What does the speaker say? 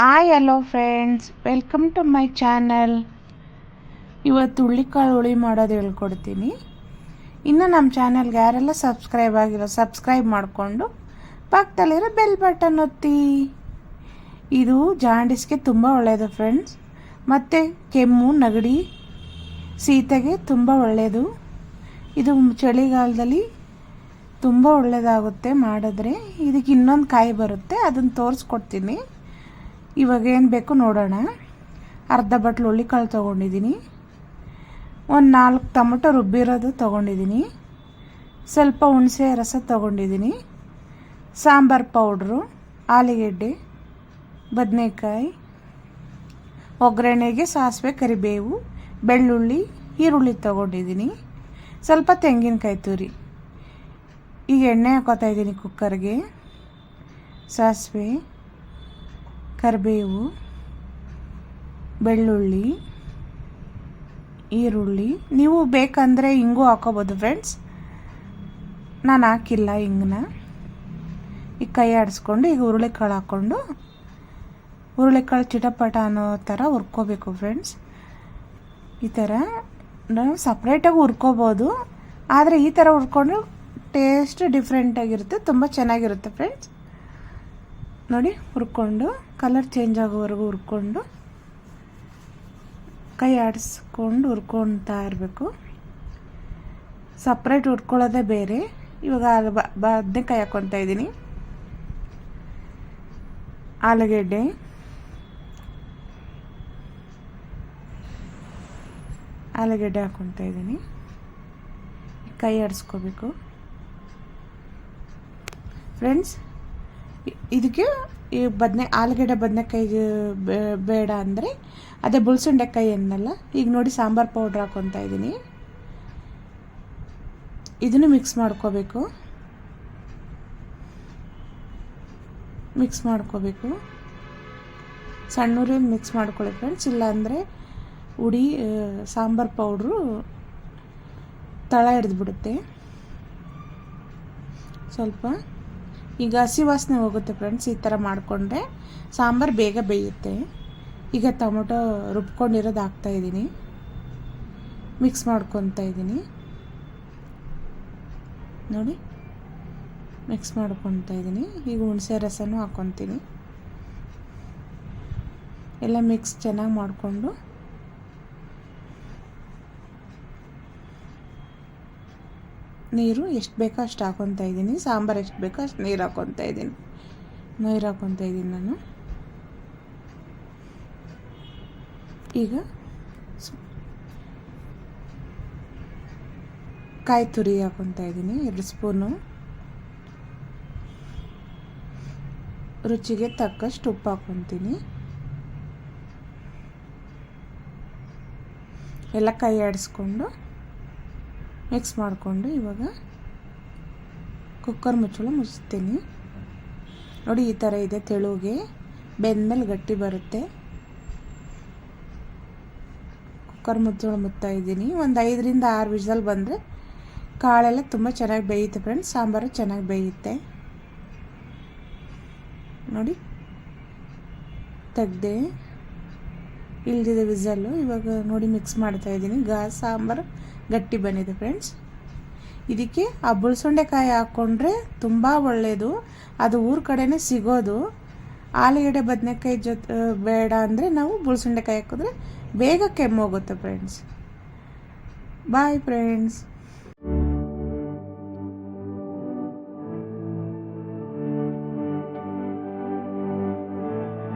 Hi hello friends welcome to my channel ಇವತ್ತು ಹುಳ್ಳಿಕಾಳು ಹುಳಿ ಮಾಡೋದು ಹೇಳ್ಕೊಡ್ತೀನಿ. ಇನ್ನು ನಮ್ಮ ಚಾನಲ್ಗೆ ಯಾರೆಲ್ಲ ಸಬ್ಸ್ಕ್ರೈಬ್ ಆಗಿರೋ ಸಬ್ಸ್ಕ್ರೈಬ್ ಮಾಡಿಕೊಂಡು ಪಕ್ಕದಲ್ಲಿರೋ ಬೆಲ್ ಬಟನ್ ಒತ್ತಿ. ಇದು ಜಾಂಡಿಸ್ಗೆ ತುಂಬ ಒಳ್ಳೆಯದು ಫ್ರೆಂಡ್ಸ್ ಮತ್ತು ಕೆಮ್ಮು, ನೆಗಡಿ, ಸೀತೆಗೆ ತುಂಬ ಒಳ್ಳೆಯದು ಇದು ಚಳಿಗಾಲದಲ್ಲಿ ತುಂಬ ಒಳ್ಳೆಯದಾಗುತ್ತೆ ಮಾಡಿದ್ರೆ. ಇದಕ್ಕೆ ಇನ್ನೊಂದು ಕಾಯಿ ಬರುತ್ತೆ, ಅದನ್ನು ತೋರಿಸ್ಕೊಡ್ತೀನಿ. ಇವಾಗ ಏನು ಬೇಕು ನೋಡೋಣ. ಅರ್ಧ ಬಟ್ಲು ಹುಳ್ಳಿಕಾಳು ತೊಗೊಂಡಿದ್ದೀನಿ. ಒಂದು ನಾಲ್ಕು ಟೊಮೊಟೊ ರುಬ್ಬಿರೋದು ತೊಗೊಂಡಿದ್ದೀನಿ. ಸ್ವಲ್ಪ ಹುಣಸೆ ರಸ ತೊಗೊಂಡಿದ್ದೀನಿ. ಸಾಂಬಾರು ಪೌಡ್ರು, ಆಲೂಗೆಡ್ಡೆ, ಬದನೆಕಾಯಿ, ಒಗ್ಗರಣೆಗೆ ಸಾಸಿವೆ, ಕರಿಬೇವು, ಬೆಳ್ಳುಳ್ಳಿ, ಈರುಳ್ಳಿ ತೊಗೊಂಡಿದ್ದೀನಿ. ಸ್ವಲ್ಪ ತೆಂಗಿನಕಾಯಿ ತುರಿ. ಈಗ ಎಣ್ಣೆ ಹಾಕೋತಾ ಇದ್ದೀನಿ ಕುಕ್ಕರ್ಗೆ ಸಾಸಿವೆ. ಕರಿಬೇವು, ಬೆಳ್ಳುಳ್ಳಿ, ಈರುಳ್ಳಿ. ನೀವು ಬೇಕಂದರೆ ಹಿಂಗೂ ಹಾಕೋಬೋದು ಫ್ರೆಂಡ್ಸ್ ನಾನು ಹಾಕಿಲ್ಲ ಹಿಂಗನ್ನ ಈಗ ಕೈ ಆಡಿಸ್ಕೊಂಡು ಈಗ ಹುರುಳಿಕಾಳು ಹಾಕ್ಕೊಂಡು, ಹುರುಳಿಕಾಳು ಚಿಟಪಟ ಅನ್ನೋ ಥರ ಹುರ್ಕೋಬೇಕು ಫ್ರೆಂಡ್ಸ್ ಈ ಥರ ನಾವು ಸಪ್ರೇಟಾಗಿ ಹುರ್ಕೋಬೋದು. ಆದರೆ ಈ ಥರ ಹುರ್ಕೊಂಡು ಟೇಸ್ಟ್ ಡಿಫ್ರೆಂಟಾಗಿರುತ್ತೆ ತುಂಬ ಚೆನ್ನಾಗಿರುತ್ತೆ ಫ್ರೆಂಡ್ಸ್ ನೋಡಿ, ಹುರ್ಕೊಂಡು ಕಲರ್ ಚೇಂಜ್ ಆಗೋವರೆಗೂ ಹುರ್ಕೊಂಡು, ಕೈ ಆಡಿಸ್ಕೊಂಡು ಹುರ್ಕೊಳ್ತಾ ಇರಬೇಕು. ಸಪ್ರೇಟ್ ಹುರ್ಕೊಳ್ಳೋದೇ ಬೇರೆ. ಇವಾಗ ಬದನೆಕಾಯಿ ಹಾಕ್ಕೊತಾ ಇದ್ದೀನಿ. ಆಲೂಗೆಡ್ಡೆ. ಆಲೂಗೆಡ್ಡೆ ಹಾಕ್ಕೊತಾ ಇದ್ದೀನಿ. ಕೈ ಆಡಿಸ್ಕೋಬೇಕು. ಫ್ರೆಂಡ್ಸ್ ಇದಕ್ಕೆ ಈ ಬದನೆ, ಆಲೂಗಡ್ಡೆ ಬದನೆಕಾಯಿ ಬೇಡ ಅಂದರೆ ಅದೇ ಬುಳ್ಸುಂಡೆಕಾಯಿ ಅನ್ನಲ್ಲ ಈಗ ನೋಡಿ ಸಾಂಬಾರು ಪೌಡ್ರ್ ಹಾಕ್ಕೊತಾ ಇದ್ದೀನಿ ಇದನ್ನು ಮಿಕ್ಸ್ ಮಾಡ್ಕೋಬೇಕು. ಮಿಕ್ಸ್ ಮಾಡ್ಕೋಬೇಕು. ಸಣ್ಣೂರಲ್ಲಿ ಮಿಕ್ಸ್ ಮಾಡ್ಕೊಳ್ಳಿ ಫ್ರೆಂಡ್ಸ್ ಇಲ್ಲಾಂದರೆ ಉಡಿ ಸಾಂಬಾರು ಪೌಡ್ರು ತಳ ಹಿಡಿದ್ಬಿಡುತ್ತೆ ಸ್ವಲ್ಪ ಈಗ ಹಸಿ ವಾಸನೆ ಹೋಗುತ್ತೆ ಫ್ರೆಂಡ್ಸ್ ಈ ಥರ ಮಾಡಿಕೊಂಡ್ರೆ ಸಾಂಬಾರು ಬೇಗ ಬೇಯುತ್ತೆ. ಈಗ ಟೊಮೊಟೊ ರುಬ್ಕೊಂಡಿರೋದು ಹಾಕ್ತಾಯಿದ್ದೀನಿ ಮಿಕ್ಸ್ ಮಾಡ್ಕೊತಾ ಇದ್ದೀನಿ. ನೋಡಿ ಮಿಕ್ಸ್ ಮಾಡ್ಕೊತಾ ಇದ್ದೀನಿ. ಈಗ ಹುಣಸೆ ರಸನೂ ಹಾಕ್ಕೊತೀನಿ ಎಲ್ಲ ಮಿಕ್ಸ್ ಚೆನ್ನಾಗಿ ಮಾಡಿಕೊಂಡು ನೀರು ಎಷ್ಟು ಬೇಕೋ ಅಷ್ಟು ಹಾಕೊತಾ ಇದ್ದೀನಿ. ಸಾಂಬಾರು ಎಷ್ಟು ಬೇಕೋ ಅಷ್ಟು ನೀರು ಹಾಕೊತಾ ಇದ್ದೀನಿ. ನೀರು ಹಾಕೊತಾ ಇದ್ದೀನಿ ನಾನು. ಈಗ ಕಾಯಿ ತುರಿ ಹಾಕೊತಾ ಇದ್ದೀನಿ. ಎರಡು ಸ್ಪೂನು. ರುಚಿಗೆ ತಕ್ಕಷ್ಟು ಉಪ್ಪು ಹಾಕೊತೀನಿ ಎಲ್ಲ ಕೈ ಆಡಿಸ್ಕೊಂಡು ಮಿಕ್ಸ್ ಮಾಡಿಕೊಂಡು ಇವಾಗ ಕುಕ್ಕರ್ ಮುಚ್ಚಳ ಮುಚ್ತೀನಿ. ನೋಡಿ ಈ ಥರ ಇದೆ ತೆಳುಗೆ. ಬೆಂದಮೇಲೆ ಗಟ್ಟಿ ಬರುತ್ತೆ. ಕುಕ್ಕರ್ ಮುಚ್ಚಳ ಮುತ್ತಾ ಇದ್ದೀನಿ. ಒಂದು ಐದರಿಂದ ಆರು ವಿಷಲ್ ಬಂದರೆ ಕಾಳೆಲ್ಲ ತುಂಬ ಚೆನ್ನಾಗಿ ಬೇಯುತ್ತೆ ಫ್ರೆಂಡ್ಸ್ ಸಾಂಬಾರು ಚೆನ್ನಾಗಿ ಬೇಯುತ್ತೆ. ನೋಡಿ. ತೆಗ್ದೆ. ಇಲ್ದಿದೆ ವಿಸಲ್ಲು. ಇವಾಗ ನೋಡಿ ಮಿಕ್ಸ್ ಮಾಡ್ತಾ ಇದ್ದೀನಿ. ಗಾ, ಸಾಂಬಾರು, ಗಟ್ಟಿ ಬಂದಿದೆ ಫ್ರೆಂಡ್ಸ್ ಇದಕ್ಕೆ ಆ ಬುಳ್ಸೊಂಡೆಕಾಯಿ ಹಾಕ್ಕೊಂಡ್ರೆ ತುಂಬ ಒಳ್ಳೆಯದು ಅದು ಊರ ಕಡೆನೇ ಸಿಗೋದು. ಆಲೂಗಡ್ಡೆ, ಬದನೆಕಾಯಿ ಜೊತೆ ಬೇಡ ಅಂದರೆ ನಾವು ಬುಳ್ಸೊಂಡೆಕಾಯಿ ಹಾಕಿದ್ರೆ ಬೇಗ ಕೆಮ್ಮೋಗುತ್ತೆ ಫ್ರೆಂಡ್ಸ್ ಬಾಯ್ ಫ್ರೆಂಡ್ಸ್